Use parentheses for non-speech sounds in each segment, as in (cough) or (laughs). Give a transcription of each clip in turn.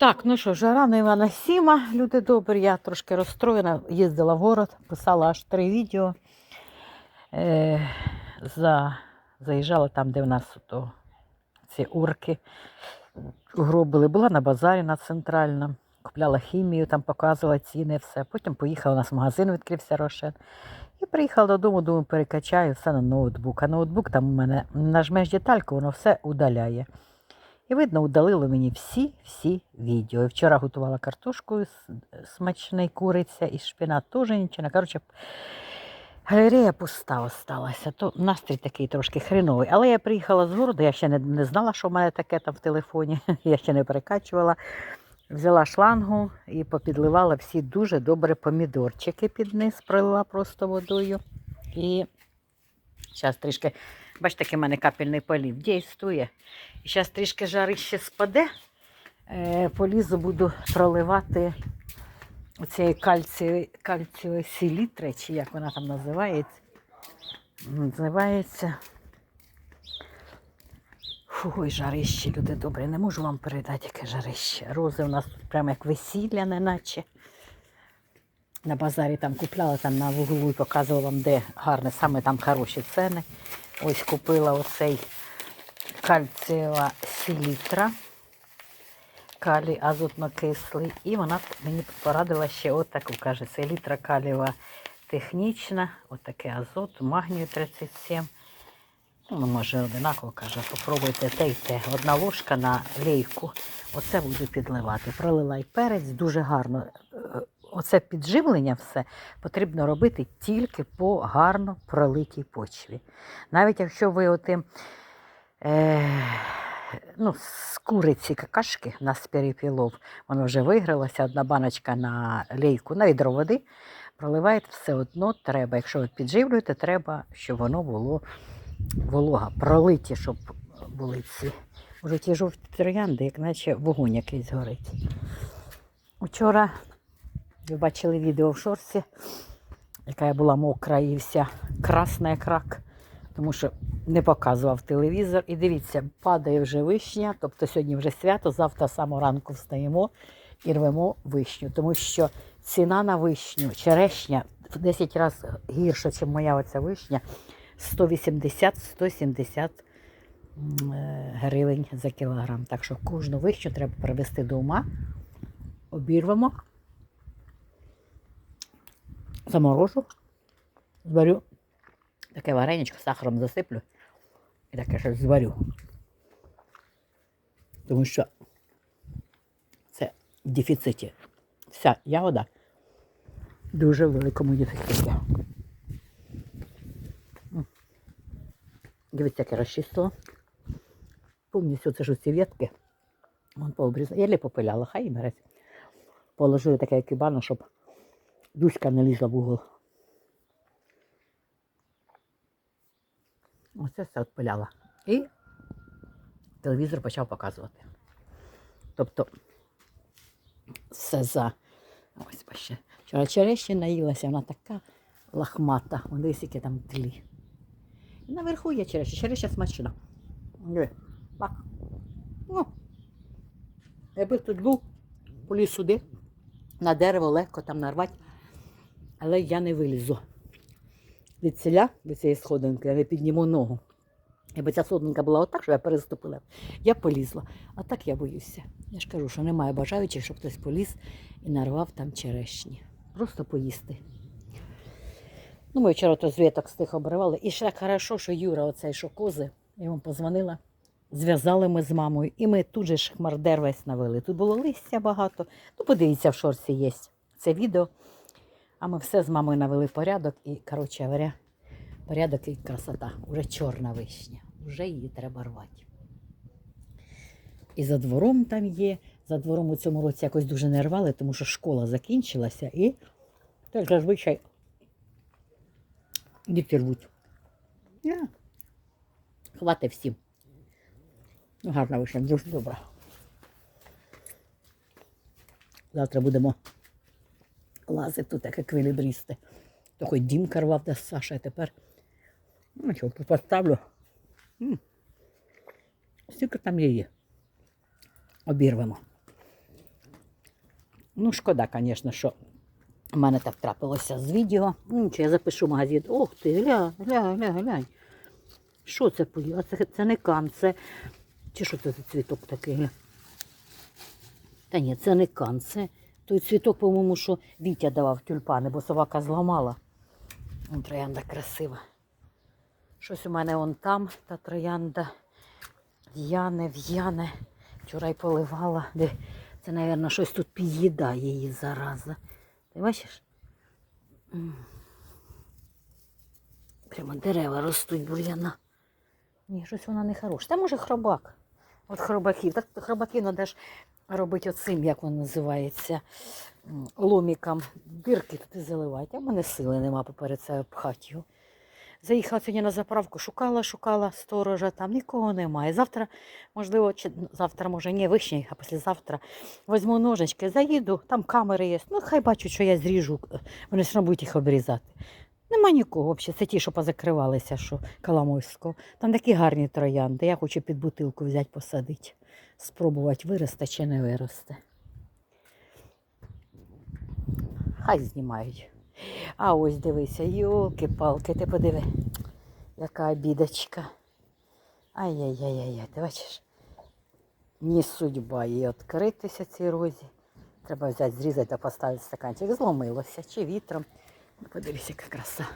Так, ну що, жара на Івана Сіма, люди добрі, я трошки розстроєна, їздила в город, писала аж три відео. Е, за, заїжджала там, де в нас то, ці урки угробили. Була на базарі на центральному, купляла хімію, там показувала ціни, все. Потім поїхала, у нас магазин відкрився Рошен. І приїхала додому, думаю, перекачаю все на ноутбук. А ноутбук там у мене нажмеш детальку, воно все удаляє. І видно, удалило мені всі-всі відео. І Вчора готувала картошку смачний куриця і шпинат теж нічого. Коротше, галерея пуста осталася. То настрій такий трошки хреновий. Але я приїхала з городу, я ще не, не знала, що в мене таке там в телефоні. (laughs) Я ще не перекачувала. Взяла шлангу і попідливала всі дуже добре помідорчики під низ, пролила просто водою. І зараз трішки, бачите, який в мене капельний полів дійствує. І зараз трішки жарище спаде. Е, полізу буду проливати кальцієвої, кальцієвої селітри, чи як вона там називається. Називається. Фу, ой, жарище, люди добрі, не можу вам передати, яке жарище. Рози у нас тут прямо як весілля, неначе. На базарі там купляла там на вуглу і показувала вам, де гарне, саме там хороші ціни. Ось купила оцей кальцієва селітра, калій азотно-кислий. І вона мені порадила ще отаку, каже, селітра калієва технічна, отаке азот, магнію 37. Ну, може, одинаково каже, попробуйте те й те. Одна ложка на лейку. Оце буду підливати. Пролила й перець, дуже гарно. Оце підживлення все потрібно робити тільки по гарно пролитій почві. Навіть якщо ви отим е, ну, з куриці какашки на перепілов, воно вже вигралося, одна баночка на лейку, на відро води, проливаєте все одно треба. Якщо ви підживлюєте, треба, щоб воно було волога, пролиті, щоб були ці. Уже ті жовті троянди, як наче вогонь якийсь горить. Вчора ви бачили відео в шорці, яка я була мокра і вся красна як рак, тому що не показував телевізор. І дивіться, падає вже вишня, тобто сьогодні вже свято, завтра само ранку встаємо і рвемо вишню, тому що ціна на вишню, черешня в 10 разів гірша, ніж моя оця вишня. 180-170 е, гривень за кілограм. Так що кожну вищу треба привезти до ума, обірвемо, заморожу, зварю таке вареничко, сахаром засиплю і таке щось зварю. Тому що це в дефіциті. Вся ягода дуже в великому дефіциті. Дивіться, як я розчистила. Повністю це ж ці ветки. Вон пообрізала. Я лі попиляла, хай і береться. Положили таке як кібану, щоб дуська не лізла в угол. Оце все відпиляла. І телевізор почав показувати. Тобто все за. Ось бачите. Вчора черешня наїлася, вона така лахмата. Вон дивись, там тлі. І наверху є черешня. Черешня смачна. Диви. Ну. Якби тут був поліз сюди, на дерево легко там нарвати, але я не вилізу. Від ціля, від цієї сходинки, я не підніму ногу. Якби ця сходинка була отак, що я переступила, я полізла. А так я боюся. Я ж кажу, що немає бажаючих, щоб хтось поліз і нарвав там черешні. Просто поїсти. Ну, ми вчора то звіток з тих обривали. І ще хорошо, що Юра, оцей що кози, я йому позвонила, зв'язали ми з мамою, і ми тут же ж хмардер весь навели. Тут було листя багато. Ну, подивіться, в шорці є це відео. А ми все з мамою навели порядок і, коротше говоря, порядок і красота. Уже чорна вишня. Вже її треба рвати. І за двором там є. За двором у цьому році якось дуже не рвали, тому що школа закінчилася і так зазвичай діти рвуть. Yeah. Хватить всім. Гарна вишня, дуже добра. Завтра будемо лазити тут, як еквілібристи. То хоч Дімка рвав, де Саша, а тепер. Ну, що, поставлю. М. Скільки там її? Обірвемо. Ну, шкода, звісно, що в мене так трапилося з відео. Ну, нічого, я запишу магазин. Ох ти, гля, гля, гля, глянь. Що це поїв? А це, це не кан, це. Чи що це за цвіток такий? Та ні, це не кан, це той цвіток, по-моєму, що Вітя давав тюльпани, бо собака зламала. Вон троянда красива. Щось у мене он там, та троянда в'яне, в'яне. Вчора й поливала. Це, мабуть, щось тут під'їдає її зараза. Ти бачиш? Прямо дерева ростуть бур'яна. Ні, щось вона не хороша. Та може хробак. От хробаків. Так хробаків треба ж робити оцим, як воно називається, ломіком. Дирки туди заливати. А в мене сили нема поперед це його. Заїхала сьогодні на заправку, шукала, шукала сторожа, там нікого немає. Завтра, можливо, чи завтра, може, ні, вишні, а післязавтра візьму ножички, заїду, там камери є. Ну, хай бачать, що я зріжу, е, вони все будуть їх обрізати. Нема нікого взагалі. Це ті, що позакривалися, що Коломойського. Там такі гарні троянди. Я хочу під бутилку взяти, посадити. Спробувати виросте чи не виросте. Хай знімають. А ось дивися, йолки-палки, ти подиви, яка обідочка. Ай-яй-яй-яй, ти бачиш? Не судьба їй відкритися цій розі. Треба взяти, зрізати та поставити стаканчик. Зломилося чи вітром. Подивіться, яка краса.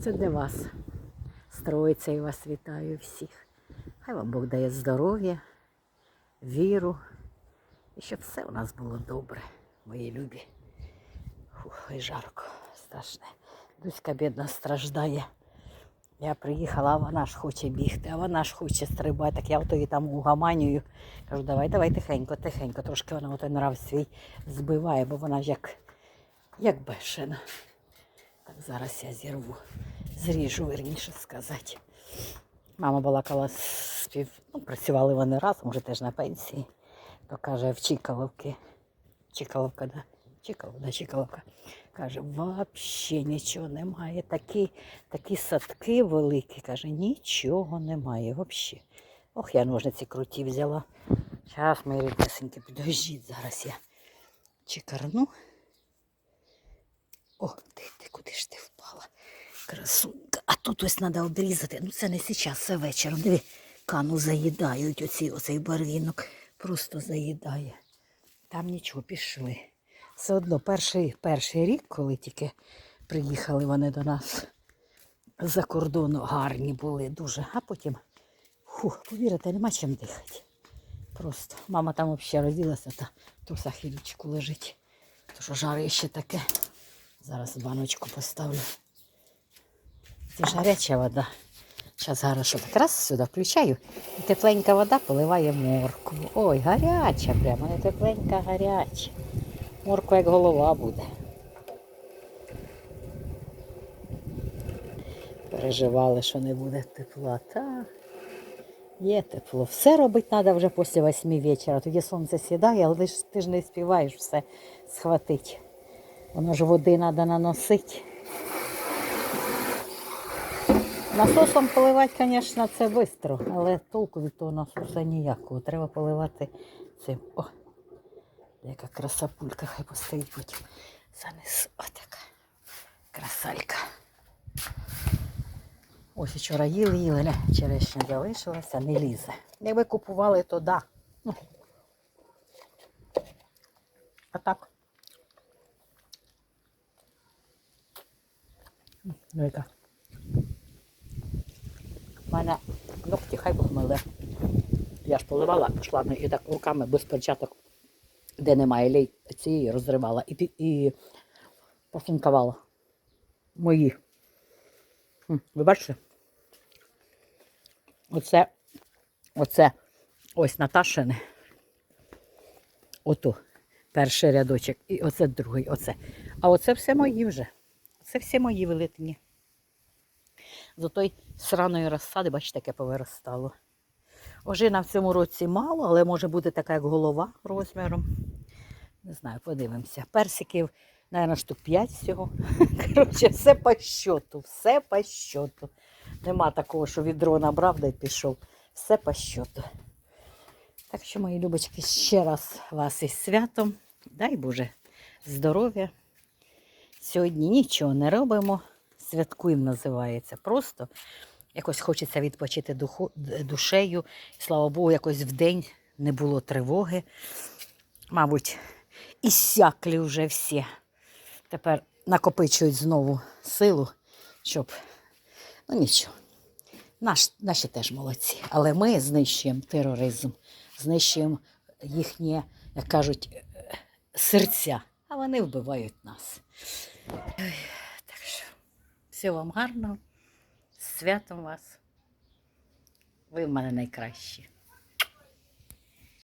Це для вас. Строїться і вас вітаю всіх. Хай вам Бог дає здоров'я, віру. І щоб все у нас було добре, мої любі. Фух, і жарко, страшне. Дуська бідна страждає. Я приїхала, а вона ж хоче бігти, а вона ж хоче стрибати. Так я ото її там угаманюю. Кажу, давай, давай тихенько, тихенько. Трошки вона ото нрав свій збиває, бо вона ж як, як бешена. Зараз я зірву, зріжу, вірніше сказати. Мама балакала спів, ну, працювали вони разом, вже теж на пенсії. То каже, в Чікаловки. Чікаловка, да? Чікаловка, да, Чікаловка. Каже, взагалі нічого немає. Такі, такі садки великі. Каже, нічого немає взагалі. Ох, я ножниці круті взяла. Зараз мої ріднесеньки, підождіть, зараз я чекарну. О, ти, ти куди ж ти впала? Красунька. А тут ось треба обрізати. Ну це не зараз, це вечором. Диви, кану заїдають оці, оцей барвінок. Просто заїдає. Там нічого, пішли. Все одно перший, перший рік, коли тільки приїхали вони до нас за кордону, гарні були дуже. А потім, фух, повірите, нема чим дихати. Просто мама там взагалі розділася та в трусах і лічку лежить. То що жарище таке. Зараз баночку поставлю. Це ж гаряча вода. Зараз хорошо так раз сюди включаю. І тепленька вода поливає моркву. Ой, гаряча прямо, не тепленька, гаряча. Морква як голова буде. Переживали, що не буде тепла. Та є тепло. Все робити треба вже після восьми вечора. Тоді сонце сідає, але ти ж, ти ж не співаєш все схватити. Воно ж води треба наносити. Насосом поливати, звісно, це швидко, але толку від того насоса ніякого. Треба поливати цим. О, яка красапулька, хай постоїть потім. Занесу. Отака красалька. Ось вчора їли, їли, черешня залишилася, не лізе. Якби купували, то да. Ну. А так. Ну, яка. У мене ногті хай миле. Я ж поливала шладно і так руками без перчаток, де немає лей цієї розривала і, і пофінкувала. Мої. Ви бачите? Оце, оце ось Наташине. Ото перший рядочок. І оце другий. Оце. А оце все мої вже. Це всі мої велетні. З отої сраної розсади, бачите, яке повиростало. Ожина в цьому році мало, але може бути така, як голова розміром. Не знаю, подивимося. Персиків, мабуть, штук 5 всього. (laughs) Коротше, все по щоту, все по щоту. Нема такого, що відро набрав да й пішов. Все по щоту. Так що, мої любочки, ще раз вас із святом. Дай Боже здоров'я. Сьогодні нічого не робимо. Святкуємо називається. Просто якось хочеться відпочити духу, душею. Слава Богу, якось вдень не було тривоги. Мабуть, іссяклі вже всі. Тепер накопичують знову силу, щоб. Ну нічого. Наш, наші теж молодці. Але ми знищуємо тероризм, знищуємо їхні, як кажуть, е, серця, а вони вбивають нас. Ой, Так що, всього вам гарного, святом вас. Ви в мене найкращі.